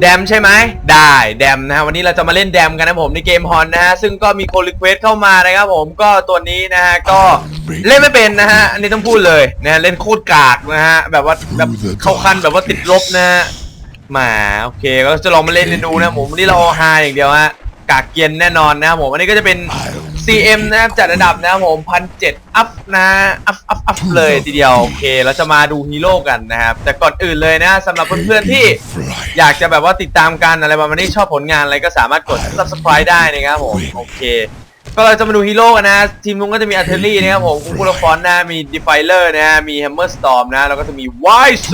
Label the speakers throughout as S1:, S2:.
S1: แดมใช่ไหมได้แดมนะฮะวันนี้เราจะมาเล่นแดมกันนะผมในเกมฮอนนะฮะซึ่งก็มีคนรีเควสเข้ามานะครับผมก็ตัวนี้นะฮะก็เล่นไม่เป็นนะฮะอันนี้ต้องพูดเลยนะฮะเล่นโคตรกากนะฮะแบบว่าแบบเข้าขั้นแบบว่าติดลบนะฮะหมาโอเคก็จะลองมาเล่นกันดูนะผมวันนี้เราเอาฮาอย่างเดียวฮะกากเกียนแน่นอนนะครับผมอันนี้ก็จะเป็น CM นะครับจัดระดับนะครับผมพันเจ็ดอัพนะอัพอัพอัพเลยทีเดียวโอเคเราจะมาดูฮีโร่กันนะครับ แต่ก่อนอื่นเลยนะสำหรับเพื่อนๆที่อยากจะแบบว่าติดตามกันอะไรประมาณนี้ชอบผลงานอะไรก็สามารถกด subscribe ได้นะครับผมโอเค ก็เราจะมาดูฮีโร่กันนะ ทีมนุ้งก็จะมีอาร์เทอรี่นะครับผมคุคูลฟอนนะมีดีไฟเลอร์นะมีแฮมเมอร์สตอมนะแล้วก็จะมีไวโซ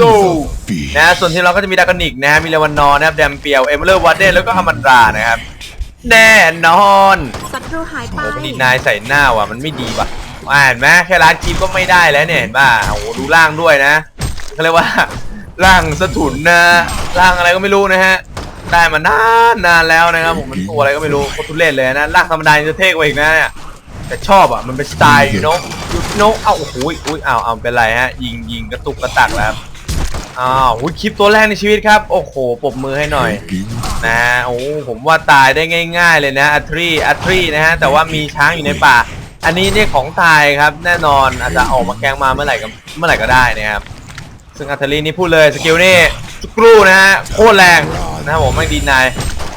S1: นะส่วนทีมเราก็จะมีดากานิกนะมีเลวันนอร์นะครับแดมเปียวเอเมอร์วาร์เดนแล้วก็อามันรานะครับ แน่นอน
S2: ศัตรูหายไป
S1: โอ้โหนี่นายใส่หน้าว่ะมันไม่ดีว่ะอ่านไหมแค่ร้านครีมก็ไม่ได้แล้วเนี่ยเห็นป่ะโอ้โหดูร่างด้วยนะเขาเรียกว่าร่างสะถุนนะร่างอะไรก็ไม่รู้นะฮะได้มานานนานแล้วนะครับผมมันตัวอะไรก็ไม่รู้โคตรทุเรศเลยนะร่างธรรมดายังจะเท่กว่าอีกนะเนี่ยแต่ชอบอะมันเป็นสไตล์เนาะเนาะเอ้าโอ้โหอุ้ยอ้าวเอาเป็นไรฮะยิงยิงกระตุกกระตักแล้วครับ อ้าวอุ้ยคลิปตัวแรกในชีวิตครับ โอ้โหปบมือให้หน่อย นะโอ้ผมว่าตายได้ง่าย ๆ เลยนะอัทรีอัทรีนะฮะ แต่ว่ามีช้างอยู่ในป่า อันนี้เนี่ยของตายครับ แน่นอนอาจจะออกมาแกงมาเมื่อไหร่ก็เมื่อไหร่ก็ได้นะครับ ซึ่งอัทรีนี่พูดเลยสกิลนี่จุกรูนะฮะโคตรแรงนะครับผมไม่ดีนาย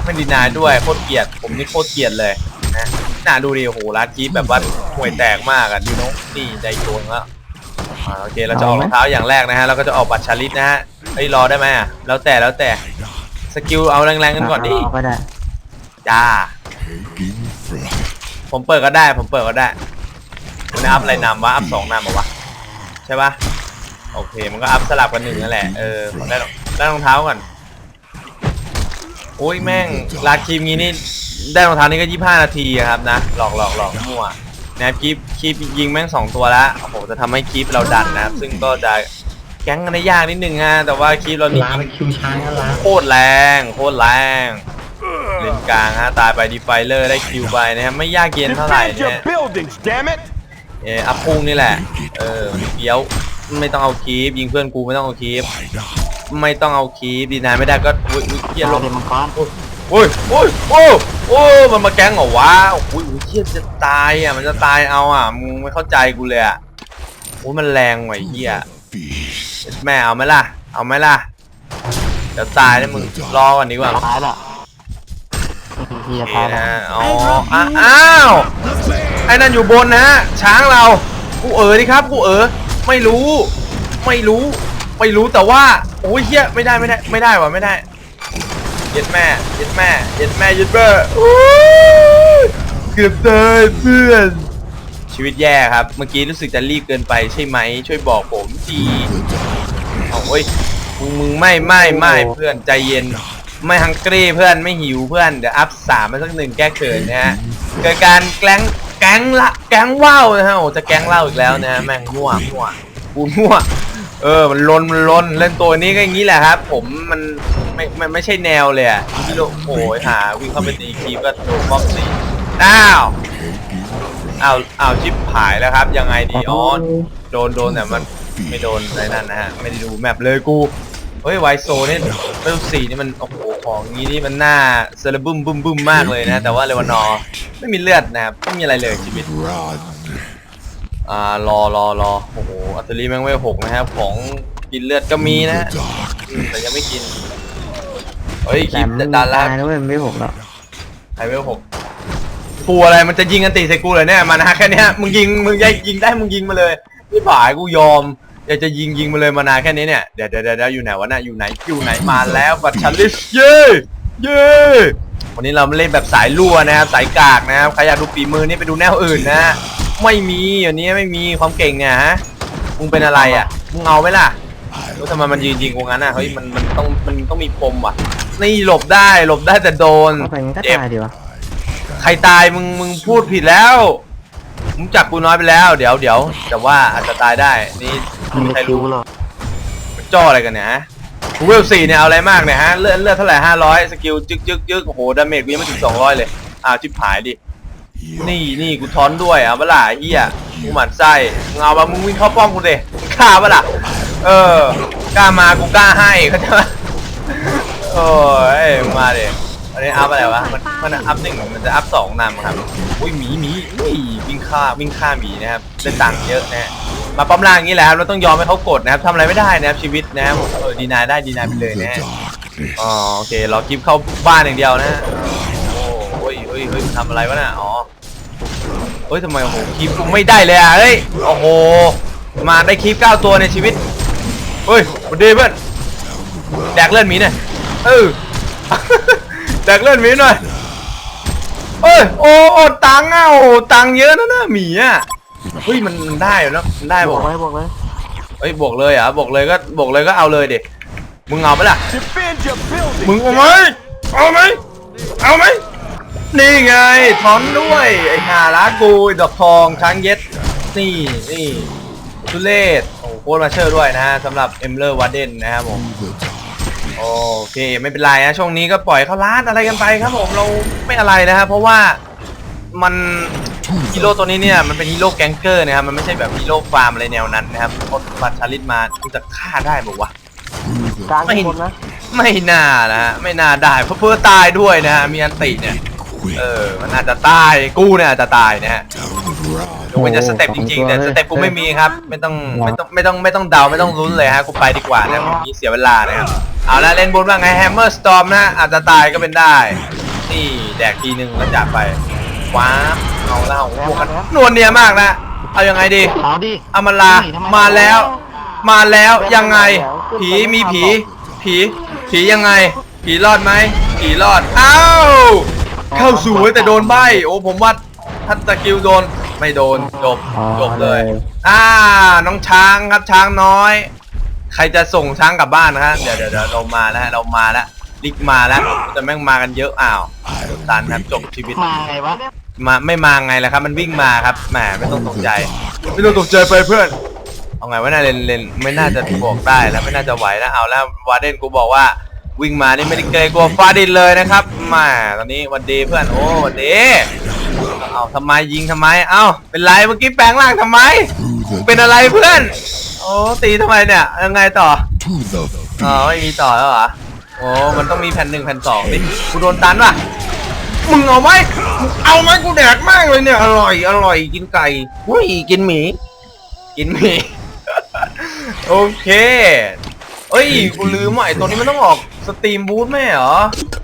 S1: ไม่ดีนายด้วยโคตรเกลียด ผมนี่โคตรเกลียดเลยนะน่าดูดิโอ้โหลาดกีฟแบบว่าห่วยแตกมากอะดูน้องนี่ใจโจงแล้ว อ่าโอเคเราจะออกรองเท้าอย่างแรกนะฮะเราก็จะออกบัตรชาลิตนะฮะเฮ้ยรอได้ไหมอะแล้วแต่แล้วแต่สกิลเอาแรงๆกันก่อนดิ
S3: ก็ได้
S1: จ้า ผมเปิดก็ได้ ผมเปิดก็ได้มันอัพอะไรนำวะอัพสองนำมาวะใช่ปะโอเคมันก็อัพสลับกันหนึ่งนั่นแหละเออได้รองได้รองเท้าก่อนโอ้ยแม่งลาดครีมงี้นี่ได้รองเท้านี่ก็ยี่ห้านาทีอะครับนะหลอกหลอกหลอกมั่ว นะครับคลิปคลิปยิงแม่งสองตัวแล้วโอ้โหจะทำให้คลิปเราดันนะครับ ซึ่งก็จะแก๊งกันได้ยากนิดนึงฮะแต่ว่าคลิปเรานี่
S3: ลาไปคิวช้างแล้วลา
S1: โคตรแรงโคตรแรงเลนกลางฮะตายไปดีไฟเลอร์ได้คิวไปนะครับไม่ยากเย็นเท่าไหร่
S4: Defend
S1: เนี่ย
S4: your buildings, damn it!
S1: เอออัพพุ่งนี่แหละ เออเดี๋ยวไม่ต้องเอาคีบยิงเพื่อนกูไม่ต้องเอาคีบไม่ต้องเอาคีบดีนายไม่ได้ก็อุ้ยอุ้ยเฮียลง
S3: เดมังกร
S1: โอ้ยโอ้ยโอ้ยโอ้ยมันมาแก๊งเหรอวะโอ้ยอุ้ยเฮียจะตายอะมันจะตายเอาอะมึงไม่เข้าใจกูเลยอะโอ้ยมันแรงว่ะไอ้เฮียแม่เอาไหมล่ะ เอาไหมล่ะเดี๋ยวตายนะมึงรอก่อนดีกว่า
S3: ท้ายละที
S1: โอ
S3: จะ
S1: เค
S3: ท้ายละ
S1: นะอ๋ออะอ้าวไอ้นั่นอยู่บนนะฮะช้างเรากูเอ๋อดิครับกูเอ๋อไม่รู้ ไม่รู้ ไม่รู้แต่ว่าโอ้ยเฮียไม่ได้ไม่ได้ไม่ได้ว่ะไม่ได้เย็ดแม่ย็ดแม่ย็ดแม่ย็ดแม่โอ้ยเกือบตายเพื่อนชีวิตแย่ครับ เมื่อกี้รู้สึกจะรีบเกินไปใช่ไหม ช่วยบอกผมทีเอาเฮ้ยมึงมึงไม่ไม่ไม่เพื่อนใจเย็น ไม่ฮังกี้เพื่อนไม่หิวเพื่อนเดี๋ยวอัพสามมาสักหนึ่งแก้เขินนะฮะเกิดการแกล้งแก๊งละแก๊งว่าวนะฮะโอ้จะแก๊งเล่าอีกแล้วนะฮะแม่งมั่วมั่วกูมั่ว เออ มันลนมันลนเล่นตัวนี้ก็อย่างนี้แหละครับ ผมมันไม่ไม่ไม่ใช่แนวเลยอะที่โลโอ้ยหาวิ่งเข้าไปตีคีบก็โดนบล็อกสี่อ้าวอ้าวอ้าวชิปหายแล้วครับ ยังไงดีอ๋อโดนโดนแต่มันไม่โดนอะไรนั่นนะฮะไม่ได้ดูแมปเลยกูเฮ้ยไวโซนี่ยเวลสี่นี่มันโอ้โหของงี้นี่มันหน่าเซเลบึมบึมบึมมากเลยนะ แต่ว่าเลวานอไม่มีเลือดนะครับไม่มีอะไรเลยชีวิต อ่ารอรอรอโอ้โหอัตเตอรี่แม่งเวลหกนะครับ ของกินเลือดก็มีนะอืมแต่ยังไม่กิน เฮ้ยค
S3: แต่
S1: ลิป
S3: มัน
S1: ดันแล้ว
S3: ตายแล้วเว้ยมันไม่หกแล้ว
S1: ไฮเวลหกกูอะไรมันจะยิงกันตีใส่กูเลยเนี่ยมานะแค่เนี้ยมึงยิงมึงยิงยิงได้มึงยิงมาเลยนี่ผายกูยอมอยากจะยิงยิงมาเลยมานาแค่นี้เนี่ยเดี๋ยวเดี๋ยวเดี๋ยวอยู่ไหนวะน่ะอยู่ไหนอยู่ไหนมาแล้วบัตรชันลิสเย่เย่วันนี้เราเล่นแบบสายรั่วนะครับสายกากนะครับใครอยากดูฝีมือนี่ไปดูแนวอื่นนะ ไม่มีอันนี้ไม่มีความเก่งเนี่ยฮะมึงเป็นอะไรอะมึงเอาไหมล่ะรู้ทำไมมันยืนยิงกูงั้นอะเฮ้ยมันมันต้องมันต้องมีปมว่ะ นี่หลบได้หลบได้แต่โดน
S3: ก็ไปงั้นก็
S1: เจ็บ
S3: ตายดีวะ
S1: ใครตายมึงมึงพูดผิดแล้วมึงจับกูน้อยไปแล้วเดี๋ยวเดี๋ยวแต่ว่าอาจจะตายได้นี่
S3: มัน
S1: ไม่
S3: ไม่
S1: ใคร
S3: คิว
S1: รู้
S3: หรอก
S1: มันจ่ออะไรกันเนี่ยฮะกูเวลสี่เนี่ยเอาอะไรมากเนี่ยฮะเลือดเลือดเท่าไหร่ห้าร้อยสกิลจึกจึกจึกโอ้โหดาเมจกูยังไม่ถึงสองร้อยเลยอ้าวชิบหายดิ นี่นี่กูทอนด้วยเอาเปะล่าเฮียกูหมั่นไส้มึงเอามามึงวิ่งเข้าป้อมกูเดมึงฆ่าเปะล่าเออกล้ามากูกล้าให้เขาใจปะเอโอ้ยมาดิอันนี้อัพอะไรวะมันมันอัพหนึ่งมันจะอัพสองนำครับอุ้ยหมีหมีอุ้ยวิ่งฆ่าวิ่งฆ่าหมีนะครับได้ตังค์เยอะนะฮะมาป้อมล่างอย่างนี้แหละครับเราต้องยอมให้เขากดนะครับทำอะไรไม่ได้นะครับชีวิตนะครับเออดีนายได้ดีนายไปเลยนะฮะอ๋อโอเคเราคลิปเข้าบ้านอย่างเดียวนะโอ้โอ้ยเฮ้ยเฮ้ยมันทำอะไรวะน่ะอ๋อ เฮ้ยทำไมโอ้โหคลิปกูไม่ได้เลยอะเฮ้ยโอ้โหมาได้คลิปเก้าตัวในชีวิตเฮ้ยสวัสดีเพื่อนแดกเลือดหมีหน่อยเออแดกเลือดหมีหน่อยเอ้ยโอ้โอ้ตังค์อะโอ้ตังค์เยอะนะน่ะหมีอะเฮ้ยมันมันได้อยู่เนอะมันได้
S3: บบอ
S1: อกก
S3: ไว้บอกไว้
S1: เฮ้ยบวกเลยเหรอะบวกเลยก็บวกเลยก็เอาเลยดิมึงเอาไหมล่ะ
S2: Defend your building.
S1: มึงเอาไหมเอาไหมเอาไหม นี่ไงถอนด้วยไอ้หาลากูไอ้ดอกทองช้างเย็ดนี่นี่ทุเลศโอ้โหโคตรมาเชอร์ด้วยนะฮะสำหรับเอ็มเลอร์วาเดนนะครับผมโอเคไม่เป็นไรนะช่วงนี้ก็ปล่อยเขาล้านอะไรกันไปครับผมเราไม่อะไรนะครับ เพราะว่ามันฮีโร่ตัวนี้เนี่ยมันเป็นฮีโร่แก๊งเกอร์นะครับมันไม่ใช่แบบฮีโร่ฟาร์มอะไรแนวนั้นนะครับเพราะบัตรชาลิตมาคุณจะฆ่าได้บอกว่าวะ
S3: กลาง
S1: ไม่
S3: บนนะ
S1: ไม่น่านะฮะไม่น่าได้เพราะเพื่อตายด้วยนะฮะมีอันติเนี่ย เออ มันอาจจะตาย กูเนี่ยอาจจะตายนะฮะยกเว้นจะสเต็ปจริงๆ แต่สเต็ปกูไม่มีครับ ไม่ต้องไม่ต้องไม่ต้องไม่ต้องเดาไม่ต้องลุ้นเลยฮะ กูไปดีกว่านะมีเสียเวลานะครับ เอาละเล่นบนว่าไงแฮมเมอร์สตอมนะ อาจจะตายก็เป็นได้ นี่แดกทีหนึ่งแล้วจากไปว้าบเอาแล้วบวกกันนวลเนียมากนะ เอายังไงดี
S3: เอาดิ
S1: อามาลา มาแล้ว มาแล้วยังไง ผีมีผี ผี ผียังไง ผีรอดไหมผีรอด อ้าว เข้าสู่แต่โดนใบโอ้ผมว่าถ้าตะกิวโดนไม่โดนจบจบเลย อ่า น้องช้างครับช้างน้อย ใครจะส่งช้างกลับบ้านนะฮะเดี๋ยวเดี๋ยวเดี๋ยวเรามาแล้วฮะเรามาแล้วลิกมาแล้วแต่แม่งมากันเยอะอ้าวโดนตันครับจบชีวิต
S3: มาไงวะ
S1: มาไม่มาไงล่ะครับ มันวิ่งมาครับแหมไม่ต้องตกใจ ไม่ต้องตกใจไปเพื่อนเอาไงวะน่าเลนเลนไม่น่าจะบอกได้แล้วไม่น่าจะไหวนะเอาแล้ววาเดนกูบอกว่า วิ่งมานี่ไม่ได้เกรงกลัวฟ้าดินเลยนะครับมาตอนนี้วันดีเพื่อนโอ้วันดีเอาทำไมยิงทำไมเอ้าเป็นไรเมื่อกี้แปลงร่างทำไม เป็นอะไรเพื่อนโอ้ตีทำไมเนี่ยยังไงต่ออ๋อไม่มีต่อแล้วเหรอโอ้มันต้องมีแผ่นหนึ่งแผ่นสองดิกูโดนตันว่ะมึงเอาไหมเอาไหมกูแดกมากเลยเนี่ยอร่อยอร่อยกินไก่อุ้ยกินหมี กินหมี โอเค เอ้ย กูลืมว่ะไอ้ตัวนี้มันต้องออกสตรีมบูทไหมเหรอ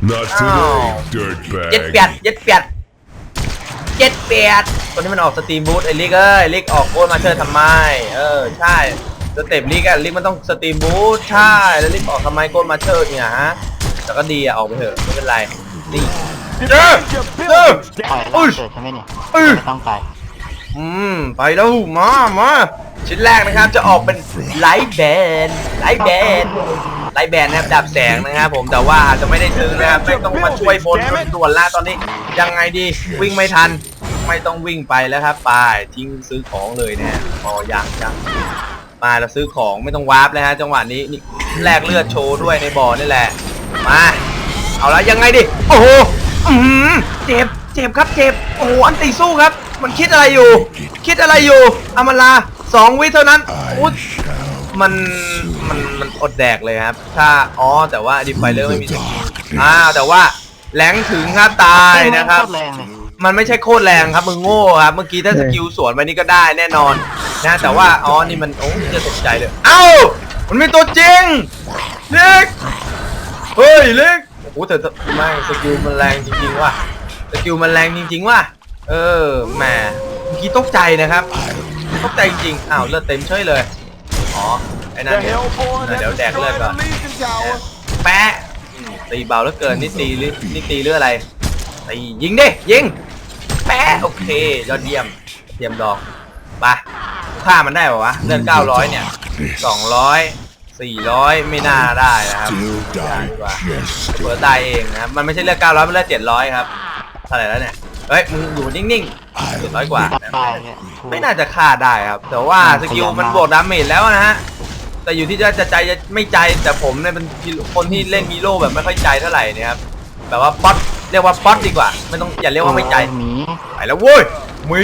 S4: Not
S1: today,
S4: dirtbag.
S1: เจ็ดแปดเจ็ดแปดเจ็ดแปดตัวนี้มันออกสตรีมบูทไอ้ลิกเอ้ยลิกออกโคตรมาเชิญทำไม เออ ใช่สเต็ปลิกอะลิกมันต้องสตรีมบูทใช่ แล้วลิกออกทำไมโคตรมาเชิญเนี่ยฮะ แต่ก็ดีอะออกไปเถอะไม่เป็นไร นี่เจอ
S2: Defend your
S1: เจอ
S2: building.
S3: ปล่อย
S1: อุ้
S3: เรา
S1: ย
S3: เกิดใช่ไหมเนี่ย
S1: อุ้ย
S3: ไม่ต้องไป
S1: อืม ไปแล้วมา มาชิ้นแรกนะครับจะออกเป็นไลท์แบนไลท์แบนไลท์แบนนะครับดับแสงนะครับผมแต่ว่าอาจจะไม่ได้ซื้อนะครับไม่ต้องมาช่วยบนด่วนๆละตอนนี้ ยังไงดีวิ่งไม่ทัน ไม่ต้องวิ่งไปแล้วครับไปทิ้งซื้อของเลยนะฮะอ๋อยังยังมาเราซื้อของไม่ต้องวาร์ปเลยฮะจังหวะนี้นี่แลกเลือดโชว์ด้วยในบ่อนี่แหละมาเอาละยังไงดิโอ้โห อื้อหือเจ็บ เจ็บครับ เจ็บ โอ้โห อันตีสู้ครับ มันคิดอะไรอยู่ คิดอะไรอยู่อามาลาสองวิเท่านั้นอุ๊ยมัน มัน มันอดแดกเลยครับ ถ้า อ๋อ แต่ว่าดิฟไฟเลอร์ไม่มีสกิลอ้าว แต่ว่าแหลงถึงครับตายนะครับ
S3: โตแรงเลย
S1: มันไม่ใช่โคตรแรงครับมึงโง่ครับ เมื่อกี้ถ้าสกิลสวนไปนี่ก็ได้แน่นอนนะ แต่ว่า อ๋อ นี่มัน โอ้จะตกใจเลย เอ้า มันมีตัวจริงเล็กเฮ้ยเล็ก โอ้โหแต่แต่ไม่สกิลมันแรงจริงๆว่ะสกิลมันแรงจริงๆว่ะเออแหมเมื่อกี้ตกใจนะครับตกใจจริงๆอ้าวเลือดเต็มเฉยเลยอ๋อไอ้นั่น
S2: The
S1: เนี่ย
S2: Hellborn
S1: Này, đéo
S2: have
S1: đẹp lên
S2: destroyed
S1: rồi.
S2: the Legion Tower.
S1: แปะตีเบาเหลือเกินนี่ตีหรือนี่ตีหรืออะไรตียิงดิยิงแปะโอเคยอดเยี่ยมเทียมดอกไปฆ่ามันได้ปะวะเลือด900เนี่ย200 400 ไม่น่าได้นะครับ
S4: Still
S1: ได้ดีกว่า
S4: digest.
S1: เปิดตายเองนะครับ มันไม่ใช่เลือด900มันเลือด700 ครับเท่าไหร่แล้วเนี่ย เฮ้ย มึงอยู่นิ่งๆ700 กว่า
S3: ตัดไปเนี่ย
S1: ไม่น่าจะฆ่าได้ครับ แต่ว่าสกิลมันบวกดาเมจแล้วนะฮะ แต่อยู่ที่จะจะใจจะไม่ใจ แต่ผมเนี่ยเป็นคนที่เล่นฮีโร่แบบไม่ค่อยใจเท่าไหร่เนะครับ แบบว่าป๊อตเรียกว่าป๊อตดีกว่า ไม่ต้องอย่าเรียกว่าไม่ใจ
S3: หมี
S1: ไปแล้วเว้ยหมี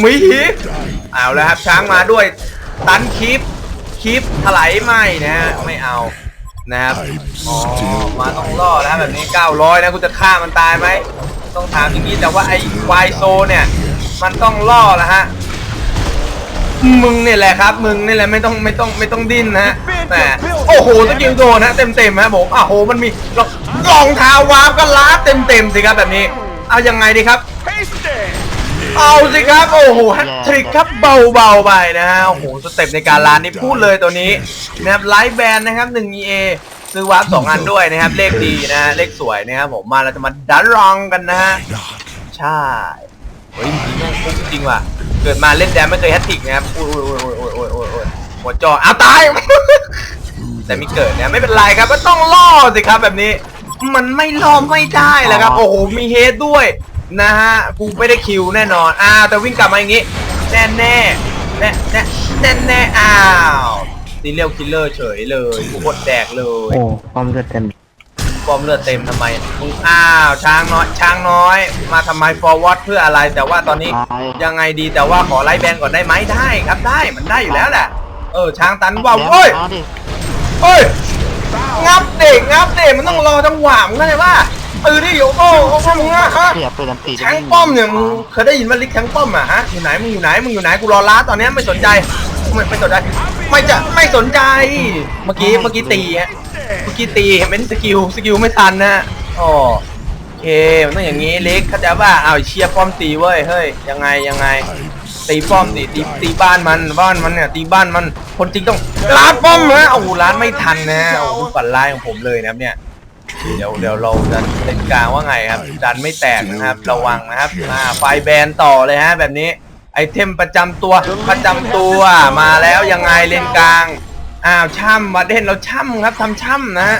S1: หมีเอาแล้วครับช้างมาด้วยตันคลิป คลิปถลายไม่นะฮะไม่เอานะครับอ๋อมาต้องล่อแล้วแบบนี้ 900 นะกูจะฆ่ามันตายไหมต้องถามอย่างนี้แต่ว่าไอ้วายโซเนี่ย มันต้องล่อแล้วฮะมึงเนี่ยแหละครับ มึงนี่แหละไม่ต้องไม่ต้องไม่ต้องดิ้นนะฮะแหมโอ้โหสกิลโดนนะเต็มเต็มๆฮะผมอ้าวโหมันมีรองรองเท้าวาร์ปก็ลาดเต็มเต็มๆสิครับแบบนี้ เอายังไงดีครับ
S2: Haste it!
S1: เอาสิครับ โอ้โหแฮตทริกครับเบาๆไปนะฮะโอ้โหสเต็ปในการลานนี่พูดเลยตัวนี้นะครับไลฟ์แบนนะครับ1 EA ซื้อวาร์ปสองอันด้วยนะครับ เลขดีนะฮะเลขสวยนะครับผมมาเราจะมาดันรองกันนะฮะใช่เฮ้ยจริงแม่งฟุกจริงว่ะเกิดมาเล่นแดนไม่เคยแฮตทริกนะครับโอ้ยโอ้ยโอ้ยโอ้ยโอ้ยโอ้ยโอ้ยหัวจออ้าวตายแต่ไม่เกิดเนี่ยไม่เป็นไรครับก็ต้องล่อสิครับแบบนี้ มันไม่ล่อไม่ได้แหละครับ โอ้โหมีเฮดด้วย นะฮะกูไม่ได้คิวแน่นอนอ้าวแต่วิ่งกลับมาอย่างงี้ แน่แน่แน่แน่แน่แน่อ้าวซีเรียลคิลเลอร์เฉยเลยกูกดแดกเลย
S3: โอ้ความเลือดเต็ม
S1: ฟอร์มเลือดเต็มทำไมมึงอ้าวช้างน้อยช้างน้อย มาทำไมฟอร์วอร์ดเพื่ออะไร แต่ว่าตอนนี้
S3: ตาย
S1: ยังไงดีแต่ว่าขอไล่แบนก่อนได้ไหมได้ครับได้มันได้อยู่แล้วแหละเออช้างตันว่าวเฮ้ย
S3: เอาดิ
S1: เฮ้ยงับเด็กงับเด็กมันต้องรอจังหวะมึงเข้าใจป่ะ เออนี่โอ้โหโอ้โหมึงอะฮะ
S3: เสียบไปดันตี
S1: แทงป้อมเนี่ยมึงเคยได้ยินว่าลิกแทงป้อมอะฮะอยู่ไหนมึงอยู่ไหนมึงอยู่ไหนกูรอล้าตอนเนี้ยไม่สนใจไม่ไม่สนใจไม่จะไม่สนใจ เมื่อกี้เมื่อกี้ตีฮะเมื่อกี้ตีเห็นเป็นสกิลสกิลไม่ทันนะอ๋อโอเคมันต้องอย่างงี้เล็กเข้าใจว่าอ้าวเชียร์ป้อมตีเว้ยเฮ้ยยังไงยังไงตีป้อมตีตีตีบ้านมันบ้านมันเนี่ยตีบ้านมันคนจริงต้องล้านป้อมนะโอ้โหล้านไม่ทันนะโอ้โหฝันร้ายของผมเลยนะครับเนี่ย เดี๋ยวเดี๋ยวเราจะเล่นกลางว่าไงครับ ดันไม่แตกนะครับ ระวังนะครับอ่าไฟแบนต่อเลยฮะ แบบนี้ไอเทมประจำตัวประจำตัวมาแล้วยังไงเลนกลางอ้าวช่ำวัดเด่นเราช่ำครับทำช่ำนะฮะ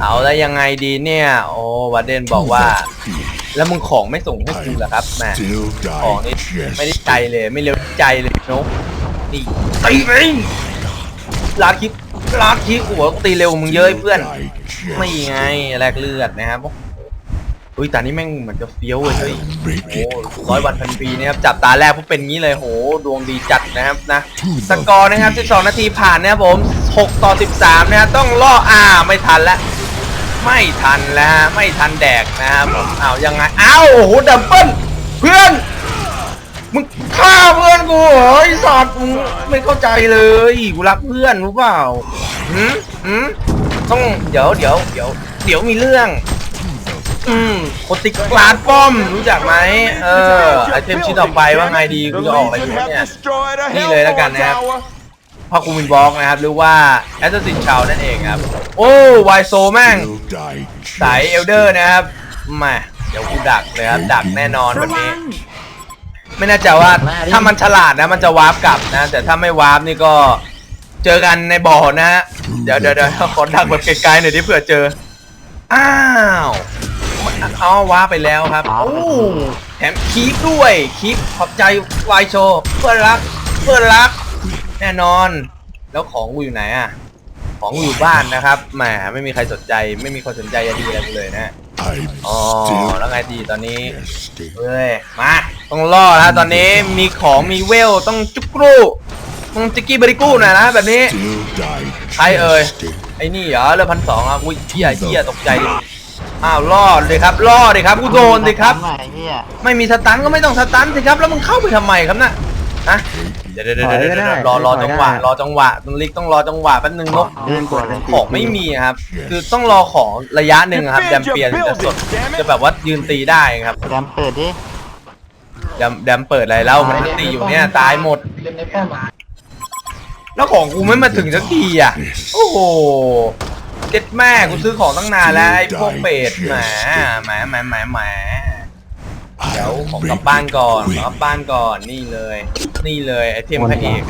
S1: เอาแล้วยังไงดีเนี่ย โอ้วัดเดนบอกว่า แล้วมึงของไม่ส่งให้กูเหรอครับแหม
S4: Still
S1: ของนี่ไม่ได้
S4: digest.
S1: ใจเลยไม่เร็วใจเลยนกนี่ตีเองลาคิด ลาคิดหัวกูตีเร็วมึงเยอะไอ้เพื่อน ไม่ไงแลกเลือดนะครับอุ้ยแต่นี่แม่งเหมือนจะเฟี้ยวเลยเฮ้ยโอ้ร้อยวันพันปีนะครับจับตาแรกพวกเป็นงี้เลยโหดวงดีจัดนะครับนะสกอร์นะครับ 12 นาทีผ่านนะครับผม 6 ต่อ 13 นะครับต้องล่ออ่าไม่ทันแล้วไม่ทันแล้วฮะไม่ทันแดกนะครับผมอ้าวยังไงอ้าวโอ้โหดับเบิ้ลเพื่อนมึง ฆ่าเพื่อนกูเหรอไอ้สัตว์มึงไม่เข้าใจเลยกูรักเพื่อนรู้เปล่าหืมหืมต้องเดี๋ยวเดี๋ยวเดี๋ยวเดี๋ยวมีเรื่อง อืมคนติดกลาดป้อมรู้จักไหมเออไอเทมชิ้นต่อไปว่าไงดีกูจะออกอะไรอยู่เนี่ยนี่เลยแล้วกันนะครับพ่อคูมินบล็อกนะครับ หรือว่าแอสซัสซินชาวนั่นเองครับ โอ้ไวโซแม่งสายเอลเดอร์นะครับมาเดี๋ยวกูดักเลยครับดักแน่นอนแบบนี้ ไม่แน่ใจว่าถ้ามันฉลาดนะ มันจะวาร์ปกลับนะ แต่ถ้าไม่วาร์ปนี่ก็เจอกันในบ่อนะฮะเดี๋ยวเดี๋ยวเดี๋ยวขอดักแบบไกลๆหน่อยที่เผื่อเจอ อ้าวเอาวาร์ปไปแล้วครับโอ้แถมคีปด้วยคีปขอบใจวายโชเพื่อนรักเพื่อนรัก แน่นอน แล้วของกูอยู่ไหนอะของกูอยู่บ้านนะครับแหมไม่มีใครสนใจ ไม่มีคนสนใจยาดีอะไรกูเลยนะ
S4: I'm
S1: อ๋อ
S4: still
S1: แล้วไงดีตอนนี้
S4: thirsty.
S1: เฮ้ยมาต้องล่อแล้วตอนนี้มีของมีเวลต้องจุกกรูต้องจิกกี้บริกู้หน่อยนะแบบนี้
S4: Still
S1: ใครเอ่ย
S4: digesting.
S1: ไอ้นี่เหรอเรือพันสองอะอุ้ยเหี้ยเหี้ยตกใจอ้าวล่อเลยครับล่อเลยครับกูโดนสิครับ
S3: ทำไมเฮีย
S1: ไม่มีสตันก็ไม่ต้องสตันสิครับแล้วมึงเข้าไปทำไมครับน่ะ ฮะเดี๋ยวเดี๋ยวเดี๋ยวเดี๋ยวเดี๋ยวรอรอจังหวะรอจังหวะตรงลิกต้องรอจังหวะแป๊บนึงนก
S3: เดินกดดันตี
S1: ของไม่มีครับ คือต้องรอของระยะหนึ่งอะครับแดมเปียนจะสดจะแบบว่ายืนตีได้ครับ
S3: แดมเปิดดิ
S1: แดมแดมเปิดอะไรแล้วมันตีอยู่เนี่ยตายหมดแล้วของกูไม่มาถึงสักทีอะโอ้โหเจ็ดแม่กูซื้อของตั้งนานแล้วไอ้พวกเป็ดแหมแหมแหมแหมแหม เดี๋ยวของกลับบ้านก่อนขอกลับบ้านก่อนนี่เลย นี่เลยไอเทมพระเอก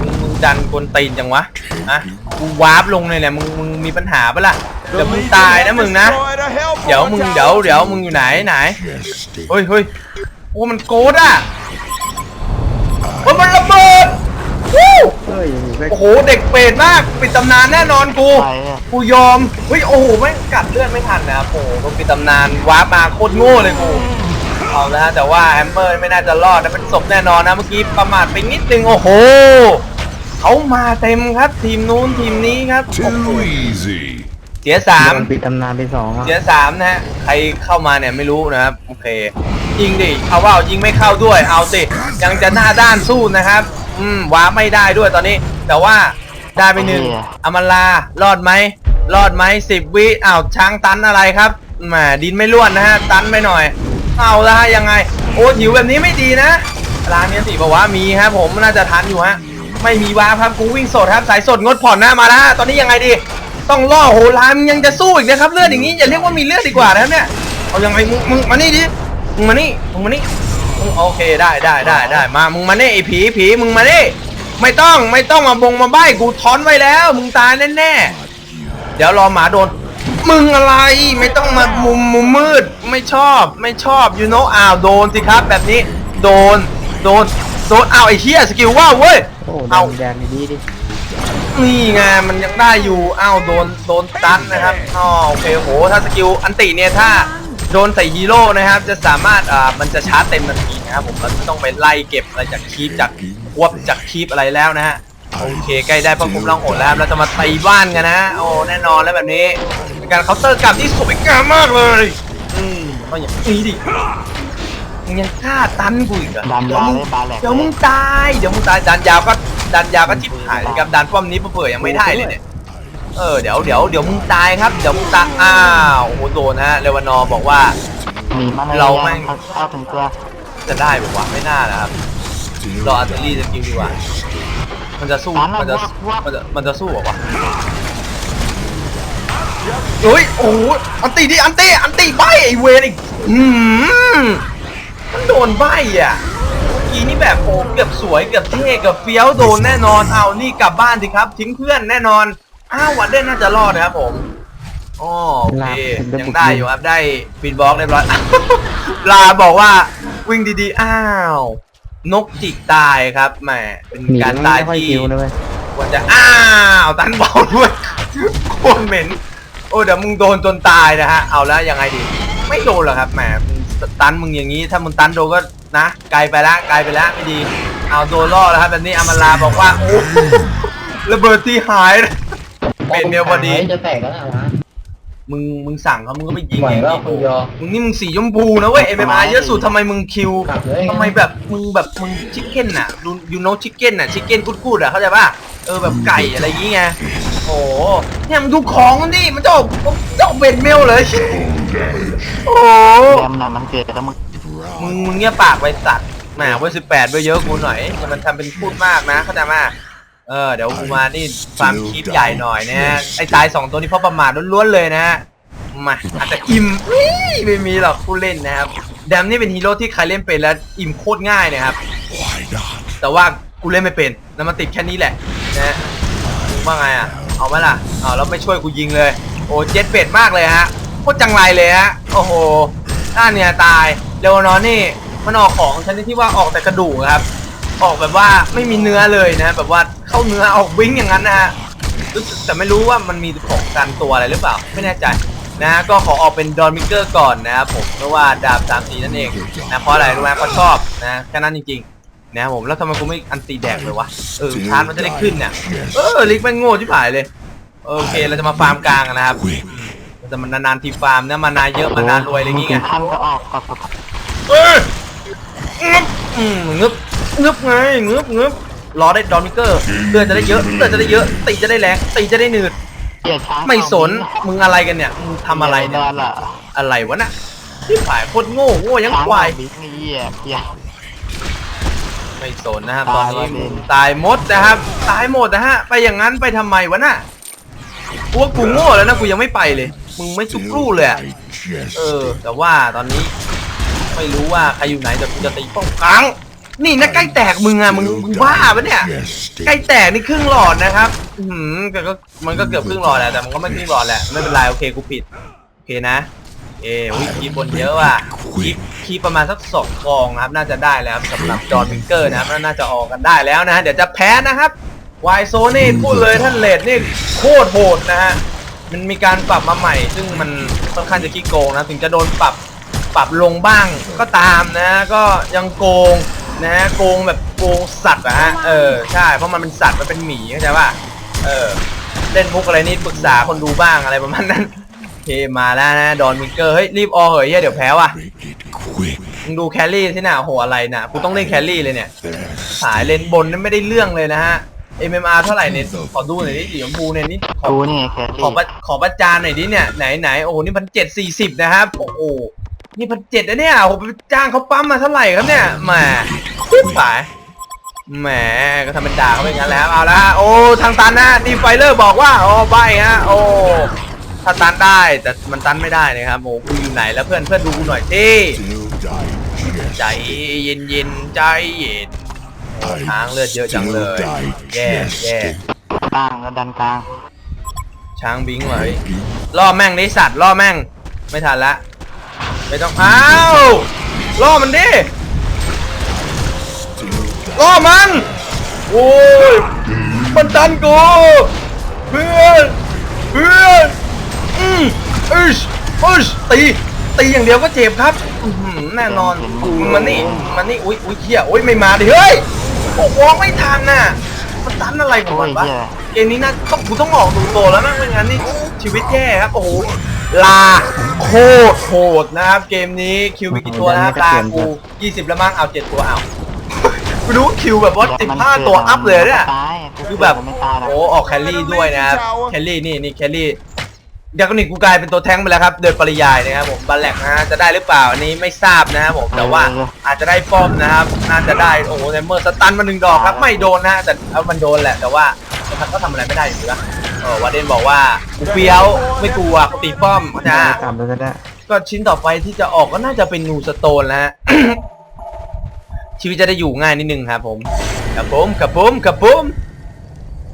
S1: มึงมึงดันกวนตีนจังวะอะกูวาร์ปลงเลยเนี่ยมึงมึงมีปัญหาปะล่ะ
S2: The
S1: เดี๋ยวมึง
S2: Legion
S1: ตายนะ
S2: have
S1: มึงนะ
S2: destroyed a Hellborn
S1: เดี๋ยวมึง
S2: tower.
S1: เดี๋ยวเดี๋ยวมึงอยู่ไหนไหน
S4: Digesting.
S1: เฮ้ยเฮ้ยโอ้มันโกดอะเฮ้ยมันระเบิดวู้
S3: เฮ้ยไม่
S1: โอ้โหเด็กเปรตมากปิดตำนานแน่นอนกู
S3: ไปอะ
S1: กูยอมเฮ้ยโอ้โหไม่งกัดเลือดไม่ทันนะครับโอ้โหก็ปิดตำนานวาร์ปมาโคตรโง่เลยกู เอาแล้วฮะแต่ว่าแฮมเมอร์ไม่น่าจะรอดนะเป็นศพแน่นอนนะเมื่อกี้ประมาทไปนิดนึงโอ้โหเขามาเต็มครับทีมนู้นทีมนี้ครับโอ้โห
S4: Too easy.
S1: เสียสาม
S3: โดนปิดตำนานไปสองอะ
S1: เสียสามนะฮะใครเข้ามาเนี่ยไม่รู้นะครับโอเคยิงดิเอาว่ายิงไม่เข้าด้วยเอาสิยังจะหน้าด้านสู้นะครับอืมว้าไม่ได้ด้วยตอนนี้ แต่ว่าได้ไปหนึ่งอมลารอดไหมรอดไหมสิบวิอ้าวช้างตันอะไรครับแหมดินไม่ล้วนนะฮะตันไปหน่อย เอาละฮะยังไง โอ้หิวแบบนี้ไม่ดีนะร้านนี้สิบอกว่ามีครับผมน่าจะทันอยู่ฮะไม่มีว้าครับกูวิ่งสดครับสายสดงดผ่อนหน้ามาแล้วฮะตอนนี้ยังไงดี ต้องล่อโหรามยังจะสู้อีกนะครับเลือดอย่างนี้อย่าเรียกว่ามีเลือดดีกว่านะครับเนี่ยเอายังไงมึงมึงมานี่ดิมึงมานี่มึงมานี่มึงโอเคได้ได้ได้ได้มามึงมานี่ไอ้ผีผีมึงมานี่ไม่ต้องไม่ต้องมาบงมาใบ้กูทอนไว้แล้ว มึงตายแน่ๆเดี๋ยวรอหมาโดน มึงอะไรไม่ต้องมามุมมุมมืดไม่ชอบไม่ชอบยูโนอ้าวโดนสิครับแบบนี้โดนโดนโดนอ้าวไอ้เหี้ยสกิลว่าวเว้ย
S3: โอ้
S1: เอา
S3: ดำแดงดีๆดิ
S1: นี่ไงมันยังได้อยู่อ้าวโดนโดนตันนะครับอ๋อโอเคโหถ้าสกิลอันติเนี่ยถ้าโดนใส่ฮีโร่นะครับ จะสามารถอ่ามันจะชาร์จเต็มทันทีนะครับผมแล้วไม่ต้องไปไล่เก็บอะไรจากคีปจากควบจากคีปอะไรแล้วนะฮะ โอเคใกล้ได้พระคุมร่องหนแล้วครับเราจะมาตีบ้านกันนะ โอ้แน่นอนแล้วแบบนี้เป็นการเคาน์เตอร์กลับที่สวยงามมากเลยอืมก็อย่างนี้ดิมึงยังกล้าตันกูอีกเหรอ
S3: ดัน
S1: เดี๋ย
S3: ยาวว
S1: มึง
S3: เลยบาแหลก
S1: เดี๋ยวมึงตายเดี๋ยวมึงตายดันยาวก็ดันยาวก็ชิบหายเลยครับดันป้อมนี้เผื่อๆยังไม่ได้เลยเนี่ยเออเดี๋ยวเดี๋ยวเดี๋ยวมึงตายครับเดี๋ยวมึงตายอ้าวโอ้โหโดนฮะเลวานอร์บอกว่า
S3: หนีมัน
S1: เราแม่ง
S3: เข้าถึงตัว
S1: จะได้แบบว่าไม่น่านะครับรออัลเทอรี่จะกินดีกว่า มันจะสู้ มันจะ มันจะ มันจะสู้บอกว่าวะเฮ้ย โอ้โหอันตีดิ อันตีอันตีใบไอเวนอีกอืมมันโดนใบอะเมื่อกี้นี่แบบโอ้เกือบสวยเกือบเท่เกือบเฟี้ยวโดนแน่นอน เอานี่กลับบ้านสิครับ ทิ้งเพื่อนแน่นอน อ้าววันเดนน่าจะรอดนะครับผมอ๋อโอเคยังได้อยู่ครับ ได้ฟีนบล็อกเรียบร้อยลาบอกว่าวิ่งดีๆ อ้าว นกจิกตายครับแหมเป็น
S3: หนี
S1: การ
S3: มัน
S1: ตาย
S3: ไม่ค่อย
S1: ที่
S3: คิวนะเว้ย
S1: ควรจะอ้าวตันเบาด้วยโคตรเหม็น โอ้เดี๋ยวมึงโดนจนตายนะฮะ เอาแล้วยังไงดี ไม่โดนหรอกครับแหมมึงตันมึงอย่างนี้ ถ้ามึงตันโดนก็นะไกลไปละไกลไปละไม่ดี เอาโดนล่อแล้วครับแบบนี้อมลาบอกว่าโอ้โหระเบิดที่หายเลยเป็นเดียวพอดี
S5: จะแตกแล้วนะวะ
S1: มึงมึงสั่งเขามึงก็ไปยิง
S5: ไหวเปล่า
S1: ดิ
S5: คุณยอ
S1: มึงนี่มึงสีชมพูนะเว้ยเอ็มอาร์เยอะสุดทำไมมึงคิว
S5: กลับเลย
S1: ทำไมแบบมึงแบบมึงชิคเก้นน่ะดูยูโนชิคเก้นน่ะชิคเก้นกูดๆอะเข้าใจป่ะเออแบบไก่อะไรอย่างงี้ไงโอ้โหเนี่ยมึงดูของมันดิมันจะออกมันจะออกเบ็ดเมลเลยโอ้โห
S3: แดมน่ะมันเกิดแล้วมึง
S1: มึงมึงเงียบปากไปสัตว์แหมเว้ยสิบแปดไปเยอะกูหน่อยมันทำเป็นพูดมากนะเข้าใจป่ะ เออเดี๋ยวกูมานี่ฟาร์มคีปใหญ่หน่อยนะฮะไอ้ตายสองตัวนี้เพราะประมาทล้วนๆเลยนะฮะมาอาจจะอิ่มอี้ไม่มีหรอกผู้เล่นนะครับแดมนี่เป็นฮีโร่ที่ใครเล่นเป็นแล้วอิ่มโคตรง่ายนะครับ
S4: Why not?
S1: แต่ว่ากูเล่นไม่เป็นแล้วมันติดแค่นี้แหละนะมึงว่าไงอะเอาไหมล่ะเอาแล้วไม่ช่วยกูยิงเลย โอ้เจ็ดเป็ดมากเลยฮะโคตรจังไรเลยฮะโอ้โหน่าเนี่ยตายเรวานอนนี่มันออกของชนิดที่ว่าออกแต่กระดูกครับ ออกแบบว่าไม่มีเนื้อเลยนะแบบว่า เข้าเนื้อออกวิ่งอย่างนั้นนะฮะรู้สึกแต่ไม่รู้ว่ามันมีของกันตัวอะไรหรือเปล่า ไม่แน่ใจนะก็ขอออกเป็นดอนมิเกอร์ก่อนนะครับผมเพราะว่าดาบสามสีนั่นเองนะเพราะอะไรรู้ไหมเพราะชอบนะแค่นั้นจริงๆนะครับผมแล้วทำไมกูไม่อันตีแดกเลยวะเออชาร์จมันจะได้ขึ้นเนี่ยเออลิกแม่งโง่ที่ผายเลยโอเคเราจะมาฟาร์มกลางนะครับเราจะมานานๆทีฟาร์มนะมานานเยอะมานานรวยอะไรอย่าง
S3: มึ
S1: งี้
S3: ถึ
S1: ไง
S3: งขั้นก็ออกก็ก็
S1: เอองึบงึบงึบไงงึบงึบ รอได้ดอนมิเกอร์เลือดจะได้เยอะเลือดจะได้เยอะ ตีจะได้แรงตีจะได้หนืด
S3: เกลียดช้าง
S1: ไม่สนมึงอะไรกันเนี่ยมึงทำอะไรเนี่ย
S3: นอนล่ะ
S1: อะไรวะน่ะที่ฝ่ายโคตรโง่โง่ยัง
S3: ช้าง
S1: ควาย
S3: บิ๊กนี่เหี้ยเหี้ย
S1: ไม่สนนะครับตอน
S3: ตาย
S1: นี้
S3: วะดิ
S1: ตายหมดนะครับ ตายหมดนะฮะ ไปอย่างนั้นไปทำไมวะน่ะกูว่ากูโง่แล้วนะกูยังไม่ไปเลย มึงไม่จุกรูเลยอะ
S4: Digest.
S1: เออ แต่ว่าตอนนี้ไม่รู้ว่าใครอยู่ไหนแต่กูจะตีป้องกลาง นี่นะใกล้แตกมึงอะมึงมึงบ้าปะเนี่ยใกล้แตกนี่ครึ่งหลอดนะครับอืมก็ก็มันก็เกือบครึ่งหลอดแหละแต่มันก็ไม่ครึ่งหลอดแหละไม่เป็นไรโอเคกูผิดโอเคนะเอ้วิคีบนเยอะว่ะคีคีประมาณสักสองกองนะครับ น่าจะได้แล้วสำหรับจอร์นวิงเกอร์นะครับน่าจะออกกันได้แล้วนะ เดี๋ยวจะแพ้นะครับวายโซนี่พูดเลยท่านเลดนี่โคตรโหดนะฮะมันมีการปรับมาใหม่ ซึ่งมันค่อนข้างจะขี้โกงนะ ถึงจะโดนปรับปรับลงบ้างก็ตามนะ ก็ยังโกง นะฮะโกงแบบโกงสัตว์อะฮะเออใช่เพราะมันเป็นสัตว์มันเป็นหมีเข้าใจป่ะเออเล่นมุกอะไรนี่ปรึกษาคนดูบ้างอะไรประมาณนั้นโอเคมาแล้วนะดอนมิเกอร์เฮ้ยรีบออกเหอะเฮียเดี๋ยวแพ้ว่ะ
S4: Make it quick.
S1: มึงดูแครี่ที่น่ะโหอะไรน่ะกูต้องเล่นแครี่เลยเนี่ย
S4: There.
S1: สายเลนบนนั่นไม่ได้เรื่องเลยนะฮะ MMR เท่าไหร่เนี่ยขอดูหน่อยดิสีชมพูเนี่ยนี่ขอ
S3: ดูนี่แค
S1: ขอ
S3: รี่
S1: ประขอประจานหน่อยดิเนี่ยไหนไหนโอ้โหนี่พันเจ็ดสี่สิบนะครับโอ้โห นี่พันเจ็ดนะเนี่ยโอ้โหไปจ้างเขาปั๊มมาเท่าไหร่ครับเนี่ยแหมปุ๊บไปแหมก็ทำเป็นด่าเขาไปงั้นแล้วเอาละฮะโอ้ทางตันนะดีไฟเลอร์บอกว่าโอ้ใบฮะโอ้ถ้าตันได้แต่มันตันไม่ได้นะครับโอ้กูอยู่ไหนแล้วเพื่อนเพื่อนดูกูหน่อยสิ
S4: Still dying. Yes.
S1: ใจเย็นเย็นๆใจเย็นช้างเลือดเยอะจังเลย
S4: Still dying.
S1: แย่แย่
S3: กลางแล้วดันกลาง
S1: ช้างบิงว่ะเฮ้ยล่อแม่งดิสัตว์ล่อแม่ง ไม่ทันละ ไม่ต้องอ้าวล่อมันดิล่อมัน โอ้ยมันดันกูเพื่อนเพื่อนอืมอึชอึชตีตีอย่างเดียวก็เจ็บครับอื้อหือแน่นอนมันนี่มันนี่อุ้ยอุ้ยเฮียอุ้ยไม่มาดิเฮ้ยโอ้โหไม่ทันน่ะมันตันอะไรของ
S3: โอ้
S1: มั
S3: ย
S1: นวะ
S3: เหี้ย
S1: เกมนี้น่าต้องกูต้องออกดูโตแล้วนะไม่งั้นนี่ชีวิตแย่ครับโอ้โห ลาโคตรโหดนะครับเกมนี้คิวมีกี่ตัวนะครับลากู20 แล้วมั้งเอา 7 ตัวเอากูรู้คิวแบบว่า15ตัวอัพเลยเนี่ย
S3: ตาย
S1: คือแบบ
S3: ไม่ตายหรอก
S1: โอ้ออกแคลรี่ด้วยนะครับแคลรี่นี่นี่แคลรี่เดี๋ยวก็นี่กูกลายเป็นตัวแท้งไปแล้วครับโดยปริยายนะครับผมบัลแลกนะฮะจะได้หรือเปล่าอันนี้ไม่ทราบนะครับผมแต่ว่าอาจจะได้ป้อมนะครับน่าจะได้โอ้โหแซมเมอร์สตันมาหนึ่งดอกครับไม่โดนนะแต่เอามันโดนแหละแต่ว่ามันก็ทำอะไรไม่ได้อยู่ดีวะ เออวาเดนบอกว่ากูเฟี้ยวไม่กลัวกูตีป้อมนะ
S5: กลับแล้วก็ได้
S1: ก็ชิ้นต่อไปที่จะออกก็น่าจะเป็นนูสโตนแล้วฮะ ชีวิตจะได้อยู่ง่ายนิดนึงครับผมกับผมกับผมกับผม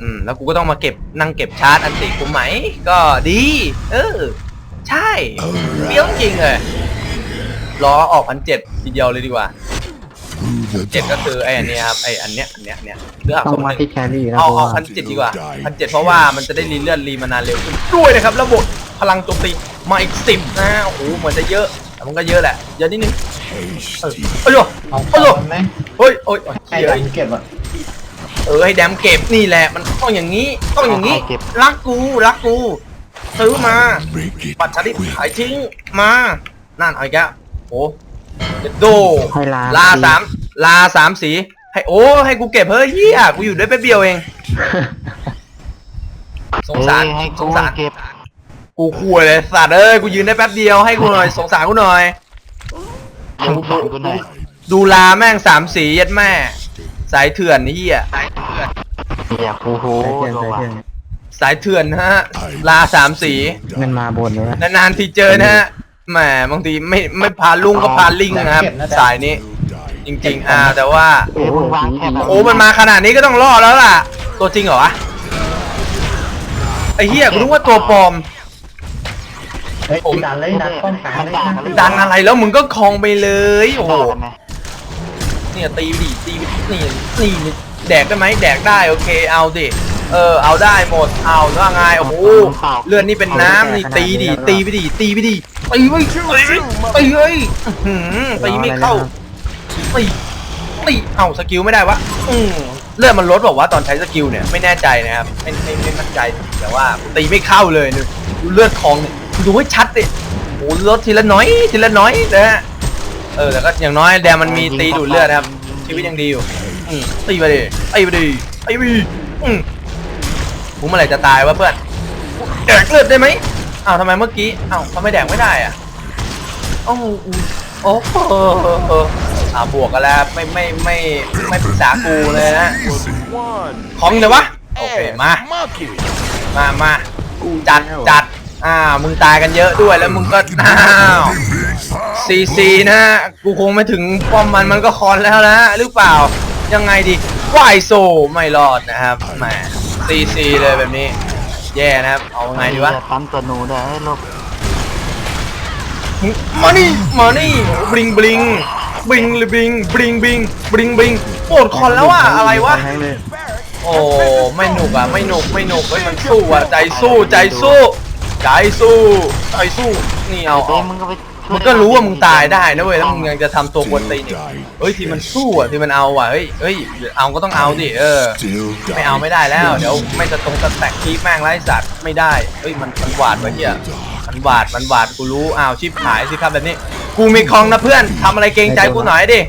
S1: อืม แล้วกูก็ต้องมาเก็บนั่งเก็บชาร์จอันติกูไหม ก็ดี เออ ใช่เปี้ยวจริงเลยล้อออกพันเจ็ดทีเดียวเลยดีกว่า
S4: Through the
S1: เจ็ดก็คือ
S4: dark
S1: ไอ้อันเนี้ยครับไอ้อันเนี้ยอันเนี้ยอันเนี้ยเลือก
S5: ต้อ
S1: ค
S5: ง
S1: นห
S5: มา
S1: นึ่ง
S5: ที่แครี่แล้ว
S1: เอา
S5: เพราะ
S1: เอา
S5: ว่า
S1: พันเจ็ดดีกว่าพันเจ็ดเพราะว่ามันจะได้รีเลือดรีมานานเร็วขึ้นด้วยนะครับระบบพลังโจมตีมาอีกสิบนะฮะโอ้โหเหมือนจะเยอะแต่มันก็เยอะแหละเยอะนิดนึงเออ
S4: hasty.
S1: เอ้ยโย
S5: เอา
S1: เอ้ยโย
S5: ไหม
S1: เฮ้ยโอ้ยโอ้ย
S5: ใคร
S1: เฮ้ย
S5: ดันเก็บอะ
S1: เออให้แดมเก็บนี่แหละมันต้องอย่างนี้ต้องอย่างนี้
S3: ใครเก็บ
S1: รักกูรักกูซื้อมา
S4: Make it
S1: บัตรชนิด
S4: quick.
S1: ขายทิ้งมานั่นเอาอีกแล้วโอ้ เด็ดโด
S5: ให้ลา
S1: ลาสามลาสามสี ให้โอ้ให้กูเก็บเฮ้ยเฮียกูอยู่ได้แป๊บเดียวเอง สงสาร
S3: เอ้ยให้
S1: ส
S3: กู
S1: งสาร
S3: เก็บ
S1: กูคุยเลยสัตว์เอ้ยกูยืนได้แป๊บเดียวให้กูหน่อยสงสารกูหน่อย
S3: สงสารกูหน่อย
S1: ดูลาแม่งสามสียัดแม่ สายเถื่อนนี่เฮีย
S3: เหี้ยกูโห
S5: ใส่เทียน
S3: โด
S5: ใส่
S3: นว่ะ
S5: เทียน
S1: สายเถื่อนนะฮะ ลาสามสี
S5: เงินมาบนเลย
S1: นานๆทีเจอนะฮะ แหมบางทีไม่ไม่พาลุงก็พาลิงนะครับ สายนี้ จริง ๆ อ่า แต่ว่า
S3: เอ้ยมึงวางแค่แบบ
S1: โอ้มันมาขนาดนี้ก็ต้องรอดแล้วล่ะ ตัวจริงเหรอวะไอ้เหี้ยกูรู้ว่าตัวปลอม
S5: เฮ้ยดันเลยดันป้องกันเลย
S1: ดันอะไรแล้วมึงก็คลองไปเลยโอ้โห
S3: ด่ากันไหม
S1: เนี่ยตีไปดิตีไปดินี่นี่นี่แดกได้ไหมแดกได้โอเคเอาดิ เออเอาได้หมดเอาว่าไงโอ้โหเลือดนี่เป็นน้ำนี่ตีดิตีไปดิตีไปดิตีไม่ตีตีเฮ้ยอื้อหือตีไม่เข้าตีตีเอาสกิลไม่ได้วะอืมเลือดมันลดบอกว่าตอนใช้สกิลเนี่ยไม่แน่ใจนะครับไม่ไม่ไม่มั่นใจแต่ว่าตีไม่เข้าเลยเนี่ยดูเลือดทองเนี่ยดูให้ชัดดิโอ้โหลดทีละน้อยทีละน้อยนะฮะเออแต่ก็อย่างน้อยแดมมันมีตีดูดเลือดนะครับชีวิตยังดีอยู่อืมตีไปดิตีไปดิตีไปดิอืม กูเมื่อไหร่จะตายวะเพื่อนแดกเลือดได้ไหมอ้าวทำไมเมื่อกี้อ้าวทำไมแดกไม่ได้อะโอ้โหโอ้โหอ่าบวกกันแล้วไม่ไม่ไม่ไม่ปรึกษากูเลยนะของเดี๋ยววะโอเคมามามาจัดจัดอ่ามึงตายกันเยอะด้วยแล้วมึงก็อ้าวซีซีนะกูคงไม่ถึงป้อมมันมันก็คอนแล้วนะหรือเปล่ายังไงดีวายโซไม่รอดนะครับแหม ตีซีเลยแบบนี้ แย่นะครับ เอาไงดีวะ
S3: ปั้มตัวหนูได้ลูก
S1: มานี่มานี่บลิงบลิงบลิงหรือบลิงบลิงบลิงบลิงบลิงปวดคอนแล้วอะอะไรวะ โอ้ไม่หนุกอะไม่หนุกไม่หนุกเฮ้ยมันสู้อะใจสู้ใจสู้ ใจสู้ใจสู้นี่เอา
S3: เอามึงก็ไป
S1: มึงก็รู้ว่ามึงตายได้นะเว้ยแล้วมึงยังจะทำตัวกวนตีนอีกเฮ้ยที่มันสู้อะที่มันเอาอะเฮ้ยเฮ้ยเอาก็ต้องเอาดิเออ
S4: Still
S1: ไม่เอาไม่ได้แล้วเดี๋ยวไม่จะตรงสแต็กคีแม่งไร้สัตว์ไม่ได้เฮ้ยมันมันหวาดวะเฮียมันหวาดมันหวาดกูรู้อ้าวชิบหายสิครับแบบนี้ กูมีคองนะเพื่อนทำอะไรเกรงใจกูหน่อยดิ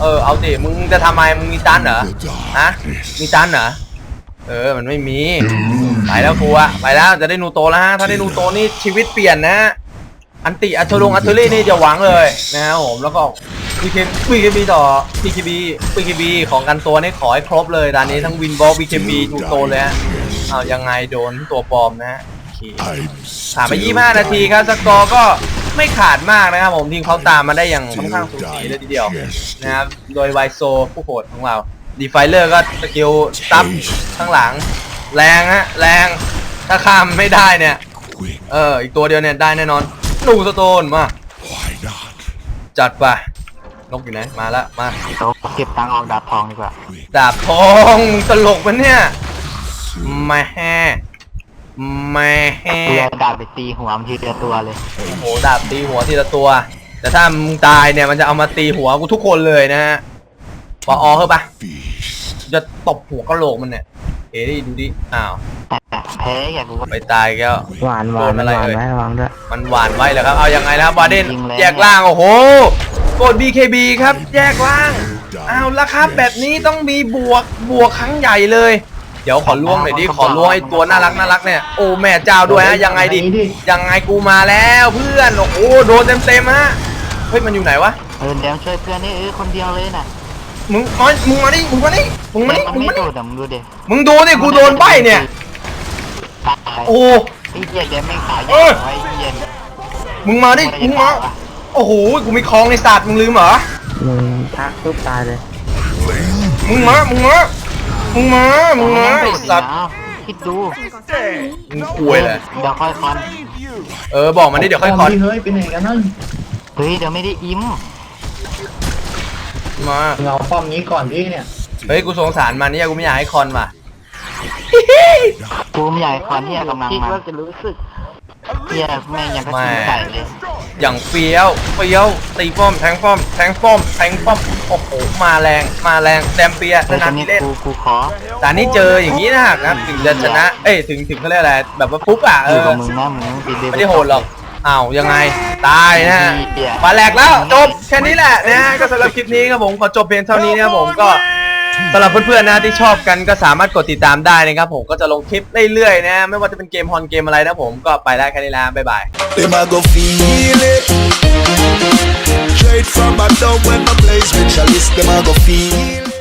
S1: เออเอาดิมึงจะทำไมมึงมีตันเหรอฮะมีตันเหรอเออมันไม่มีไปแล้วกูอะไปแล้วจะได้นูโตแล้วฮะถ้าได้นูโตนี่ชีวิตเปลี่ยนนะ อันติอัชลงอัชเล่นี่จะหวังเลยนะครับผมแล้วก็พีเคพีเคบีต่อพีเคบีพีเคบีของกันตัวนี่ขอให้ครบเลยตอนนี้ทั้งวินบอลพีเคบีทูโตเลยฮะเอายังไงโดนตัวปลอมนะฮะโอเค
S4: I'm
S1: ผ่านไป
S4: still
S1: 25นาทีครับสกอร์ก็ไม่ขาดมากนะครับผมทีมเขาตามมาได้อย่างค่อนข้างสูสีเลยทีเดียวนะครับโดยไวโซผู้โหดของเราดีไฟเลอร์ก็สกิลซับข้างหลัง แรงฮะแรงถ้าข้ามไม่ได้เนี่ย
S4: quick.
S1: เอออีกตัวเดียวเนี่ยได้แน่นอน ลูสโตนมา
S4: Why not?
S1: จัดไปนกอยู่ไหนมาละมา
S3: เดี๋ยวเก็บตังค์ออกดาบทองดีกว่า
S4: Quick.
S1: ดาบทองตลกมันเนี่ยแม่แฮ่แม่แฮ่
S3: เรียดาบไปตีหัวมันทีละตัวเลย
S1: โอ้โหดาบตีหัวทีละตัว แต่ถ้ามึงตายเนี่ยมันจะเอามาตีหัวกูทุกคนเลยนะฮะปออเข้าปะ
S4: Feast.
S1: จะตบหัวกะโหลกมันเนี่ย เฮ้ยดูดิอ้าว
S3: แต่แพ้อยากรู้ว่า
S1: ไปตายแก้ว
S5: หวานห
S1: โด
S5: วาน
S1: นอะไร
S5: หวาน
S1: เอ่ย
S5: ไหมระวังด้วย
S1: มันหวานไว้แล้วครับ เอายังไงแล้วบาเดน
S3: ยิงเลย
S1: แยกล่าง โอ้โห กด BKB ครับ แยกล่างเอาละครับแบบนี้ต้องมีบวกบวกครั้งใหญ่เลย เดี๋ยวขอล้วงหน่อยดิ ขอล้วงไอ้ตัวน่ารักน่ารักเนี่ย โอ้แม่เจ้าด้วยฮะ ยังไงดิ ยังไงกูมาแล้วเพื่อน โอ้โหโดนเต็มเต็มๆฮะ เฮ้ยมันอยู่ไหนวะ
S3: เออเดี๋ยวช่วยเพื่อนนี่เออคนเดียวเลยน่ะ
S1: มึงมามึงมาดิมึงมาดิมึงมาดิ
S3: มัน
S1: มึง
S3: ไม่
S1: มาดิ
S3: โดดอะมึงดูดิ
S1: มึงดูดิกูโดนใบเนี่ย
S3: ตาย
S1: โอ้
S3: ไอ้เหี้ยแกไม่ขาย
S1: เอ้ย
S3: ไว้เหี้ย
S1: มึงมาดิมึงมาโอ้โหกูมีคลองในศาสตร์มึงลืมเหรอ
S5: มึงทักปุ๊บตายเลย
S1: มึงมามึงมามึงมามึงมาไอ้สัตว์
S3: เอาคิดดู
S1: มึงป่วยเลย
S3: เดี๋ยวค่อยคอน
S1: เออบอกมันดิเดี๋ยวค่อยคอน
S5: พี่เฮ้ยไปไหนกันนั่น
S3: เฮ้ยเดี๋ยวไม่ได้อิ่ม
S1: มา
S5: มึงเอาป้อมนี้ก่อนดิเนี่ย
S1: เฮ้ยกูสงสารมันเนี่ยกูไม่อยากให้คอนว่ะ
S3: กูไม่อยากให้คอนที่กำลังมาจะรู้สึกเหี้ยแม่งยังกระชิงไก่เลย
S1: อย่างเฟี้ยวเฟี้ยวตีป้อมแทงป้อมแทงป้อมแทงป้อมโอ้โหมาแรงมาแรงแดมเปีย
S3: เออต
S1: นา
S3: อน
S1: น
S3: นี้
S1: ทีเล่น
S3: กูกูขอ
S1: แต่นี่เจออย่างนี้นะนะถึงจะชนะ เอ้ยถึงถึงเขาเรียกอะไรแบบว่าปุ๊บอะเอ
S3: อยู่
S1: อ
S3: กับมึงนะมึงติดเด
S1: ไม่ได้โหดหรอก อ้าวยังไงตายนะฮะ
S3: เหี้ย
S1: มาแหลกแล้วจบแค่นี้แหละนะฮะก็สำหรับคลิปนี้ครับผมขอจบเพียงเท่านี้นะครับผมก็สำหรับเพื่อนๆนะที่ชอบกันก็สามารถกดติดตามได้นะครับผมก็จะลงคลิปเรื่อยๆนะไม่ว่าจะเป็นเกมฮอนเกมอะไรนะผมก็ไปได้แค่นี้แล้วบ๊ายบาย
S6: Them a go feel it. Straight from a down when I play specialist, them a go feel